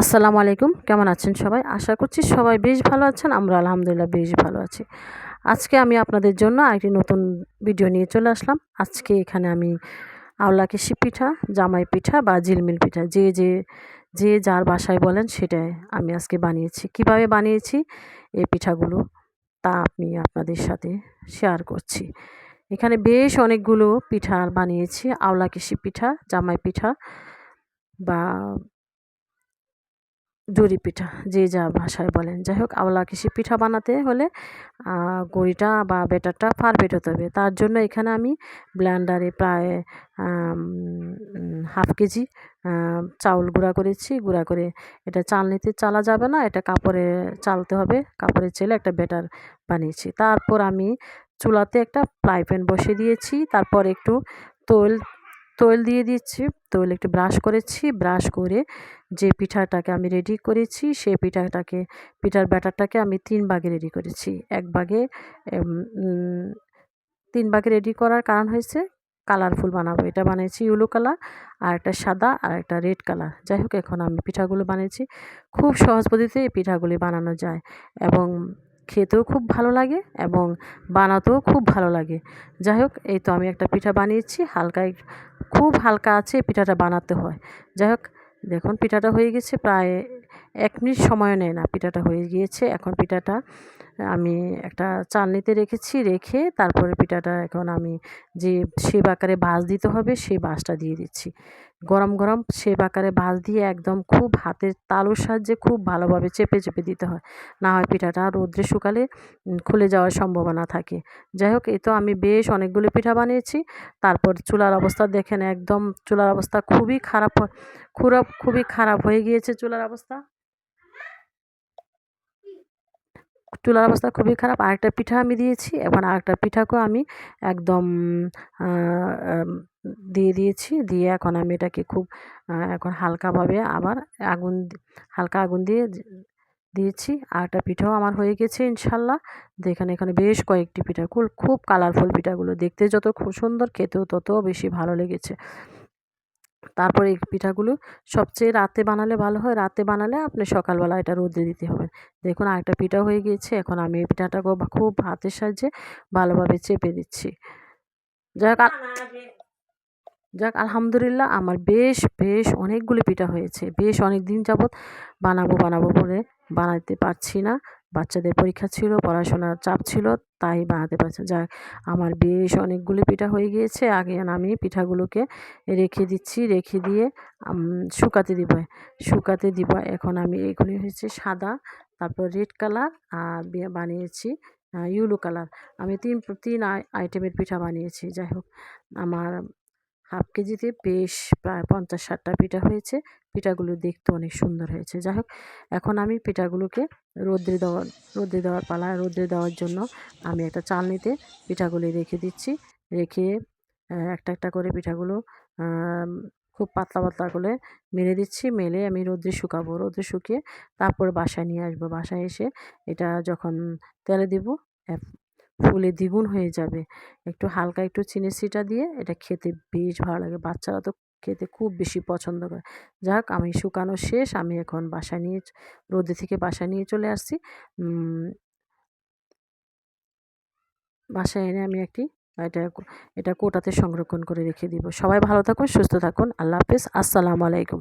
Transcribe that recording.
আসসালামু আলাইকুম। কেমন আছেন সবাই? আশা করছি সবাই বেশ ভালো আছেন। আমরা আলহামদুলিল্লাহ বেশ ভালো আছি। আজকে আমি আপনাদের জন্য আরেকটি নতুন ভিডিও নিয়ে চলে আসলাম। আজকে এখানে আমি আওলা কিসি পিঠা, জামাই পিঠা বা ঝিলমিল পিঠা, যে যে যে যার বাসায় বলেন সেটাই আমি আজকে বানিয়েছি। কীভাবে বানিয়েছি? এই পিঠাগুলো তা আমি আপনাদের সাথে শেয়ার করছি। এখানে বেশ অনেকগুলো পিঠা বানিয়েছি। আওলা কেশি পিঠা, জামাই পিঠা বা জরি পিঠা, যে যা ভাষায় বলেন। যাই হোক, আওলা কিসি পিঠা বানাতে হলে গড়িটা বা বেটারটা পারফেক্ট হতে হবে। তার জন্য এখানে আমি ব্ল্যান্ডারে প্রায় হাফ কেজি চাউল গুঁড়া করেছি। গুঁড়া করে এটা চালনিতে চালা যাবে না, এটা কাপড়ে চালতে হবে। কাপড়ে চেলে একটা ব্যাটার বানিয়েছি। তারপর আমি চুলাতে একটা ফ্রাই প্যান বসিয়ে দিয়েছি। তারপর একটু তৈল তৈল দিয়ে দিচ্ছি। তৈল একটু ব্রাশ করেছি। ব্রাশ করে যে পিঠাটাকে আমি রেডি করেছি সেই পিঠাটাকে, পিঠার ব্যাটারটাকে আমি তিন ভাগে রেডি করেছি। এক ভাগে তিন ভাগে রেডি করার কারণ হয়েছে কালারফুল বানাবো। এটা বানিয়েছি ইউলো কালার আর একটা সাদা, আর একটা রেড কালার যাই হোক, এখন আমি পিঠাগুলো বানিয়েছি। খুব সহজ পদ্ধতিতে এই পিঠাগুলি বানানো যায় এবং খেতেও খুব ভালো লাগে এবং বানাতেও খুব ভালো লাগে। যাই হোক এই তো আমি একটা পিঠা বানিয়েছি, হালকা খুব হালকা আছে পিঠাটা বানাতে হয়। যাই হোক দেখুন পিঠাটা হয়ে গেছে প্রায় এক মিনিট সময়ও নেয় না, পিঠাটা হয়ে গিয়েছে। এখন পিঠাটা আমি একটা চালনিতে রেখেছি, রেখে তারপরে পিঠাটা এখন আমি যে শেপ আকারে ভাজ দিতে হবে, সেই ভাজটা দিয়ে দিচ্ছি। গরম গরম শেপ আকারে ভাজ দিয়ে একদম খুব হাতের তালুর সাহায্যে খুব ভালোভাবে চেপে চেপে দিতে হয়। না হয় পিঠাটা রোদ্রে শুকালে খুলে যাওয়ার সম্ভাবনা থাকে। যাই হোক এই তো আমি বেশ অনেকগুলো পিঠা বানিয়েছি। তারপর চুলার অবস্থা দেখেন একদম, চুলার অবস্থা খুবই খারাপ খুব খুবই খারাপ হয়ে গিয়েছে চুলার অবস্থা। চুলার অবস্থা খুবই খারাপ। আরেকটা পিঠা আমি দিয়েছি। এবং আরেকটা পিঠাকেও আমি একদম দিয়ে দিয়েছি। দিয়ে এখন আমি এটাকে খুব এখন হালকাভাবে আবার আগুন হালকা আগুন দিয়ে দিয়েছি। আর একটা পিঠাও আমার হয়ে গেছে ইনশাল্লাহ। যেখানে এখানে বেশ কয়েকটি পিঠা খুব খুব কালারফুল পিঠাগুলো। দেখতে যত খুব সুন্দর, খেতেও তত বেশি ভালো লেগেছে। তারপরে এই পিঠাগুলো সবচেয়ে রাতে বানালে ভালো হয়। রাতে বানালে আপনি সকালবেলা এটা রোদে দিতে হবে। দেখুন আরেকটা পিঠা হয়ে গিয়েছে। এখন আমি এই পিঠাটাকে খুব হাতের সাহায্যে ভালোভাবে চেপে দিচ্ছি। যাই হোক যাক, আলহামদুলিল্লাহ আমার বেশ বেশ অনেকগুলি পিঠা হয়েছে। বেশ অনেক দিন যাবৎ বানাবো বানাবো বলে বানাতে পারছি না। বাচ্চাদের পরীক্ষা ছিল, পড়াশোনার চাপ ছিল, তাই বানাতে পারছি যাক, আমার বেশ অনেকগুলি পিঠা হয়ে গিয়েছে। আগে আমি পিঠাগুলোকে রেখে দিচ্ছি, রেখে দিয়ে শুকাতে দিব। শুকাতে দিব। এখন আমি এগুলি হয়েছে সাদা, তারপর রেড কালার আর বানিয়েছি ইউলো কালার। আমি তিন তিন আইটেমের পিঠা বানিয়েছি। যাই হোক, আমার হাফ কেজিতে বেশ প্রায় পঞ্চাশ ষাটটা পিঠা হয়েছে। পিঠাগুলো দেখতে অনেক সুন্দর হয়েছে। যাই হোক এখন আমি পিঠাগুলোকে রোদ্রে দেওয়ার রোদ্রে দেওয়ার পালা, রোদ্রে দেওয়ার জন্য আমি একটা চালনিতে পিঠাগুলি রেখে দিচ্ছি। রেখে একটা একটা করে পিঠাগুলো খুব পাতলা পাতলা করে মেলে দিচ্ছি। মেলে আমি রোদ্রে শুকাবো। রোদ্রে শুকিয়ে তারপর বাসায় নিয়ে আসব। বাসায় এসে এটা যখন তেলে দেবো ফুলে দ্বিগুণ হয়ে যাবে। একটু হালকা একটু চিনি সিটা দিয়ে এটা খেতে বেশ ভালো লাগে। বাচ্চারা তো খেতে খুব বেশি পছন্দ করে। যাক, আমি শুকানো শেষ। আমি এখন বাসায় নিয়ে রোদে থেকে বাসায় নিয়ে চলে আসছি। বাসায় এনে আমি একটি, এটা এটা কোটাতে সংরক্ষণ করে রেখে দিব। সবাই ভালো থাকুন, সুস্থ থাকুন। আল্লাহ হাফিজ। আসসালামু আলাইকুম।